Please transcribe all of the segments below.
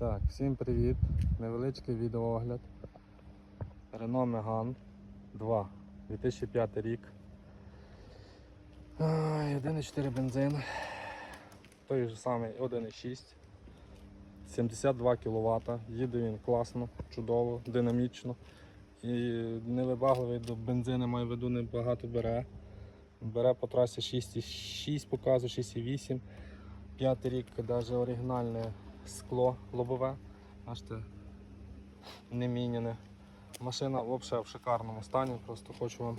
Так, всім привіт! Невеличкий відеоогляд. Renault Megane 2, 2005 рік. 1,4 бензин. Той же самий 1,6. 72 кВт. Їде він класно, чудово, динамічно. І невибагливий до бензину, маю в виду, небагато бере. Бере по трасі 6,6 показує, 6,8. П'ятий рік навіть оригінальне скло лобове. Бачите, не міняне. Машина взагалі в шикарному стані. Просто хочу вам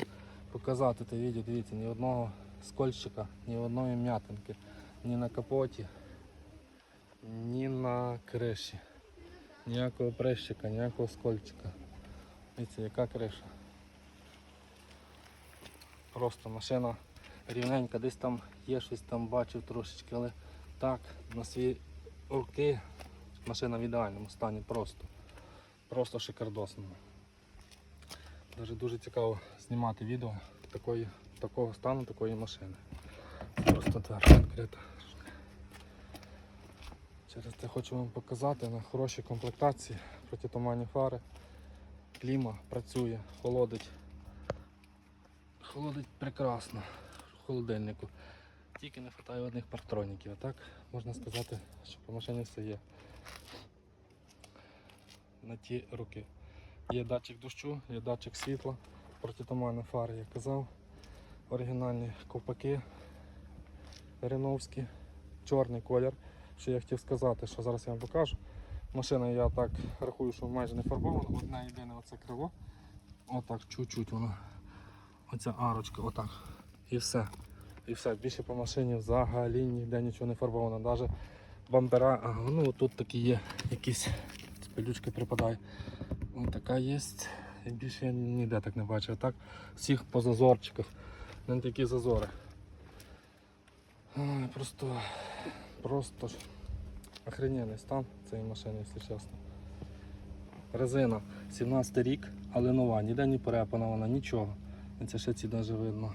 показати те відео. Дивіться, ні одного скольчика, ні одної м'ятинки, ні на капоті, ні на криші. Ніякого прищика, ніякого скольчика. Дивіться, яка криша. Просто машина рівненька, десь там є щось там бачив трошечки, але так, на свої роки машина в ідеальному стані просто. Просто шикардосно. Даже дуже цікаво знімати відео такої, такого стану, такої машини. Просто дверка відкрита. Через це хочу вам показати на хорошій комплектації протитуманні фари. Кліма працює, холодить. Холодить прекрасно в холодильнику. Тільки не вистачає одних парктроніків, а так можна сказати, що по машині все є. На ті роки. Є датчик дощу, є датчик світла, протитуманні фари, як казав. Оригінальні ковпаки реновські, чорний колір. Що я хотів сказати, що зараз я вам покажу. Машина я так рахую, що майже не фарбована, одне єдине оце крило. Отак, чуть-чуть воно. Оця арочка, отак. І все. І все, більше по машині взагалі ніде нічого не фарбовано. Навіть бампера, а, ну тут такі є, якісь пилючки припадає. Ось така є. І більше я ніде так не бачив. Так, всіх по зазорчиках. Не такі зазори. Ай, просто, просто ж охрененний стан цієї машини, якщо чесно. Резина 17 рік, але нова, ніде не перепана вона, нічого. Це ще ці навіть видно.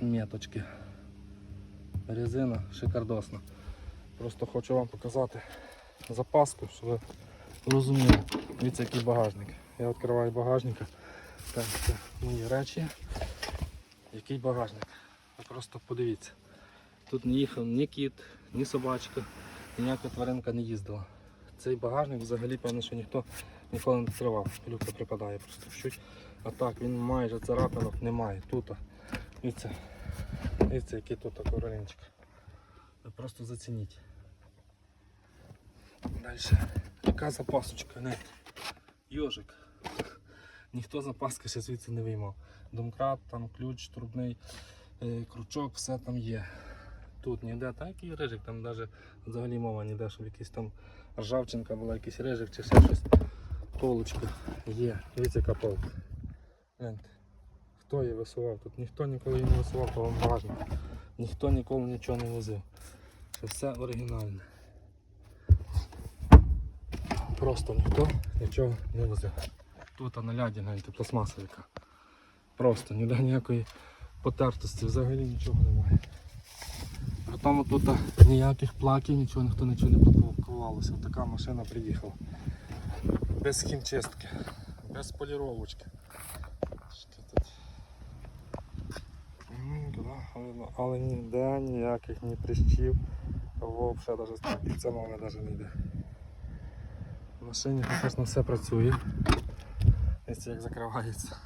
Меточки. Резина шикардосна. Просто хочу вам показати запаску, щоб ви розуміли. Дивіться, який багажник. Я відкриваю багажника. Так, це мої речі. Який багажник. Просто подивіться. Тут не їхав ні кіт, ні собачка, ніяка тваринка не їздила. Цей багажник взагалі певно, що ніхто ніколи не відкривав. Люка припадає просто. А так він майже царапинок немає. Тут. Дивіться, дивіться, який тут королінчик. Ви просто зацініть. Далі. Яка запасочка, не. Йожик. Ніхто запаски ще звідси не виймав. Домкрат, там ключ, трубний, е, крючок, все там є. Тут ніде такий рижик, там навіть взагалі мова ніде, щоб якийсь там ржавчинка була, якийсь рижик чи ще щось. Полочка є. Дивіться, яка полка. Гляньте. Хто її висував? Тут ніхто ніколи її не висував, то вам важно. Ніхто ніколи нічого не возив. Це все оригінальне. Просто ніхто нічого не возив. Тут а на ляді гляньте, пластмаса. Просто ніде ніякої потертості, взагалі нічого немає. При тому тут ніяких плаків, нічого, ніхто нічого не пропакувалося. Така машина приїхала. Без хімчистки, без поліровочки. Що тут? М, да, але- Але ніде ніяких ні прищів. Взагалі навіть це мова навіть не йде. В машині фактично все працює. Ось як закривається.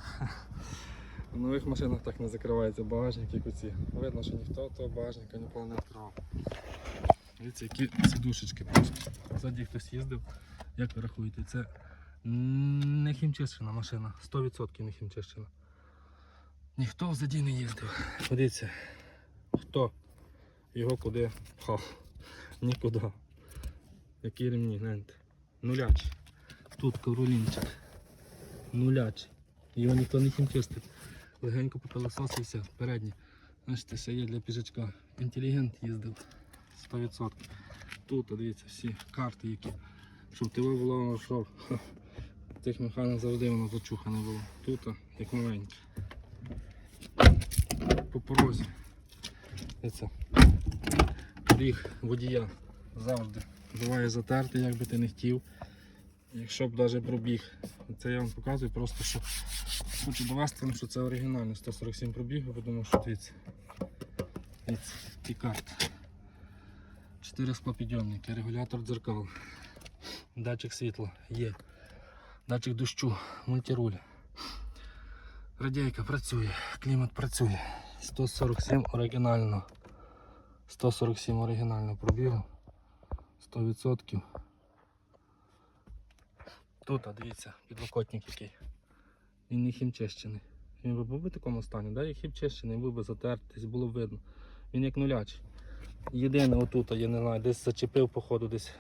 В нових машинах так не закривається багажник, як оці. Видно, що ніхто того багажника ніколи не відкривав. Дивіться, які сидушечки просто. Ззаді хтось їздив. Як ви рахуєте, це не хімчищена машина, 100% не хімчищена. Ніхто взаді не їздив. Подивіться, хто його куди пхав. Нікуди. Які ремні, гляньте. Нуляч. Тут ковролінчик. Нуляч. Його ніхто не хімчистить. Легенько попилосос і все, передній. Бачите, ще є для піжачка. Інтелігент їздив 100%. Тут, дивіться, всі карти, які. Щоб тебе було, що тих механів завжди воно зачухане було. Тут, як маленьке. По порозі. Дивіться. Ріг водія завжди буває затертий, як би ти не хотів. Якщо б навіть пробіг, це я вам показую, просто що хочу довести що це оригінальний 147 пробіг, бо думаю, що дивіться. Дивіться. Чотири склопідйомники, регулятор дзеркал, датчик світла є, датчик дощу, мультируль. Радійка працює, клімат працює. 147 оригінально. 147 оригінально пробігу. 100%. Тут, а дивіться, підлокотник який. Він не хімчищений. Він би був би в такому стані, да? як хімчищений, був би затертий, було б видно. Він як нулячий. Єдине отут, я не знаю, десь зачепив, походу, десь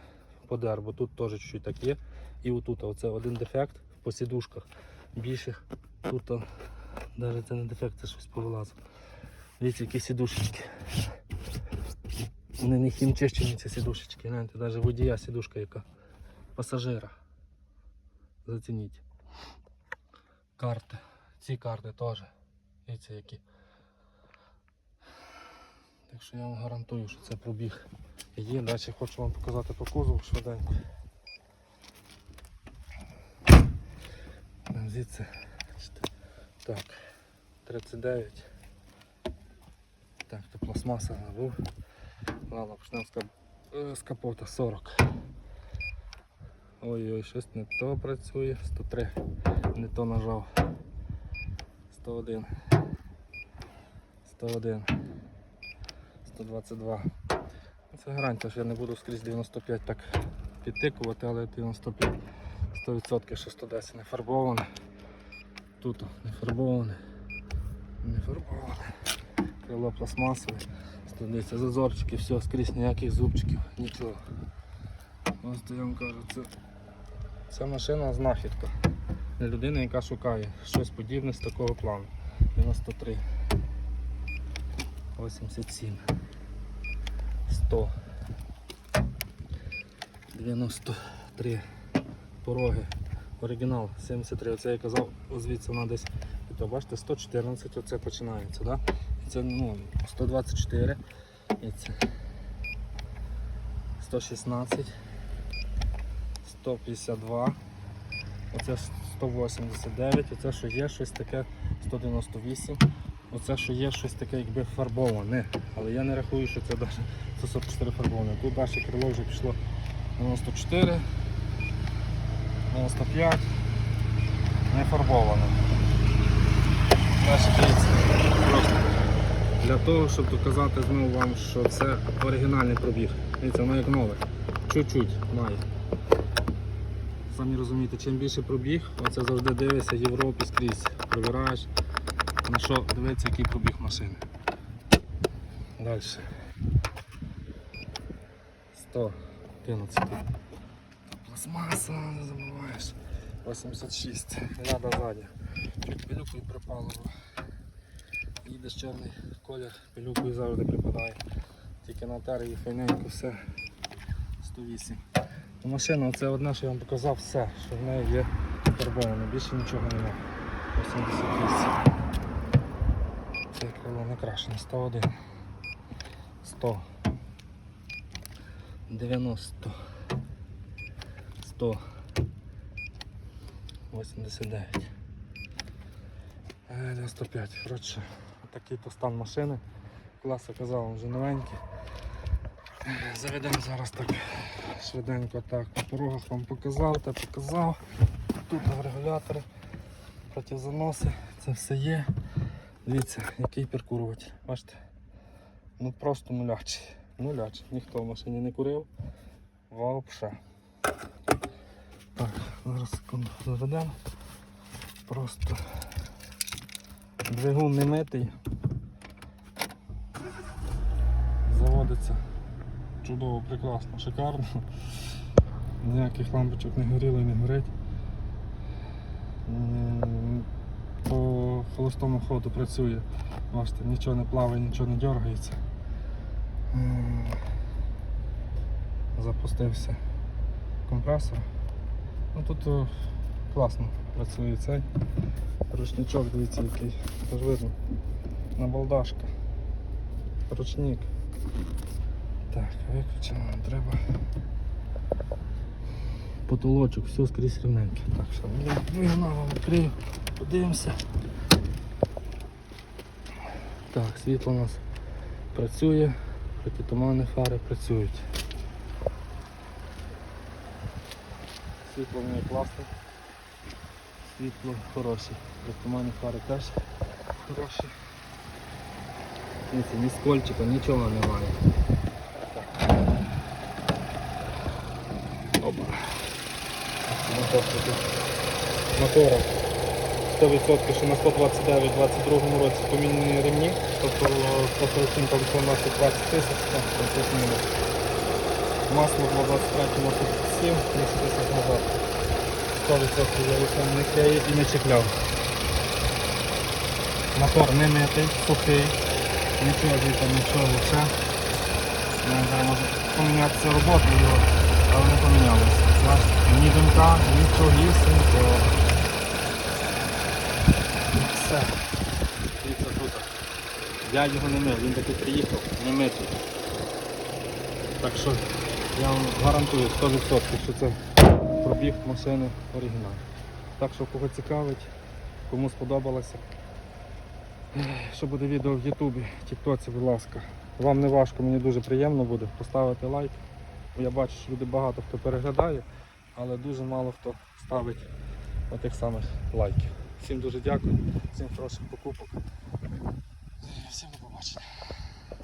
подер, бо тут теж чуть-чуть так є. І отут, оце один дефект по сідушках. Більших тут навіть це не дефект, це щось повилазило. Дивіться, які сідушечки. Вони не хімчищені ці сідушечки. Гляньте, навіть водія сідушка яка. Пасажира. Зацініть. Карти. Ці карти теж. Дивіться які. Так що я вам гарантую, що це пробіг. Є, далі хочу вам показати по кузову швиденько. Звідси. Так. 39. Так, то пластмаса забув. Ладно, почнемо з, е, капота 40. Ой-ой, щось не то працює. 103. Не то нажав. 101. 101. 122. Це гарантія, що я не буду скрізь 95 так підтикувати, але 95 100% що 110 не фарбоване. Тут не фарбоване. Не фарбоване. Крило пластмасове. Студиться зазорчики, все, скрізь ніяких зубчиків, нічого. Просто я вам кажу, це, це машина знахідка. Для людини, яка шукає щось подібне з такого плану. 93. 87. 100. 93. Пороги. Оригінал 73. Оце я казав, звідси вона десь. То бачите, 114 оце починається, да? Це ну, 124. І це 116. 152. Оце 189, оце що є щось таке 198. Оце що є щось таке якби фарбоване. Але я не рахую, що це навіть це 44 фарбоване. Тут далі крило вже пішло 94, 95, не фарбоване. Далі дивіться, для того, щоб доказати знову вам, що це оригінальний пробіг. Дивіться, воно як нове. Чуть-чуть має. Самі розумієте, чим більше пробіг, оце завжди дивишся в Європі скрізь. Провіраєш. На що дивиться, який пробіг машини. Далі. 111. Пластмаса, не забуваєш. 86. Ляда ззаді. Чуть пилюкою припало. Їдеш чорний колір, пилюкою завжди припадає. Тільки на тарі файненько все. 108. Ну, Машина це одне, що я вам показав, все, що в неї є фарбоване, більше нічого немає. 88. Це крило накрашене. 101. 100. 90. 100. 89. Е, 95. Коротше, такий то стан машини. Класа казав, вже новенький. Е, Заведемо зараз так швиденько так. По порогах вам показав, те показав. Тут регулятори, протизаноси, це все є. Дивіться, який перкурюватель. Бачите? Ну просто нулячий. Нулячий. Ніхто в машині не курив. Вообще. Так, зараз секунду заведемо. Просто двигун не митий. Заводиться чудово, прекрасно, шикарно. Ніяких лампочок не горіло і не горить. По холостому ходу працює. Бачите, нічого не плаває, нічого не дергається. Запустився компресор. Ну тут о, класно працює цей. Ручничок, дивіться який. Тож видно. Набалдашка. Ручник. Так, виключено, нам треба. Потолочок, все скрізь рівненьке. Так, що ну, я вигнав вам відкрию, подивимося. Так, світло у нас працює, протитуманні фари працюють. Світло в неї класне. Світло хороше. Протитуманні фари теж хороші. Дивіться, ні скольчика, нічого немає. Опа. Мотор 100% що на 129 в 22 році помінені ремні, тобто 147 там 20 тисяч, там плюс-мінус. Масло було 23 157, 10 тисяч назад. 100% я не і не чіпляв. Мотор не митий, сухий, нічого там нічого не знаю, може помінятися роботу його, але не помінялося. Ні димка, нічого нічого. Все. Дивіться тут. Я його не мив, він таки приїхав, не митий. Так що я вам гарантую 100%, що це пробіг машини оригінал. Так що кого цікавить, кому сподобалося. Що буде відео в Ютубі, Тіктоці, будь ласка. Вам не важко, мені дуже приємно буде поставити лайк. Я бачу, що люди багато хто переглядає, але дуже мало хто ставить отих самих лайків. Всім дуже дякую, всім хороших покупок. Всім до побачення.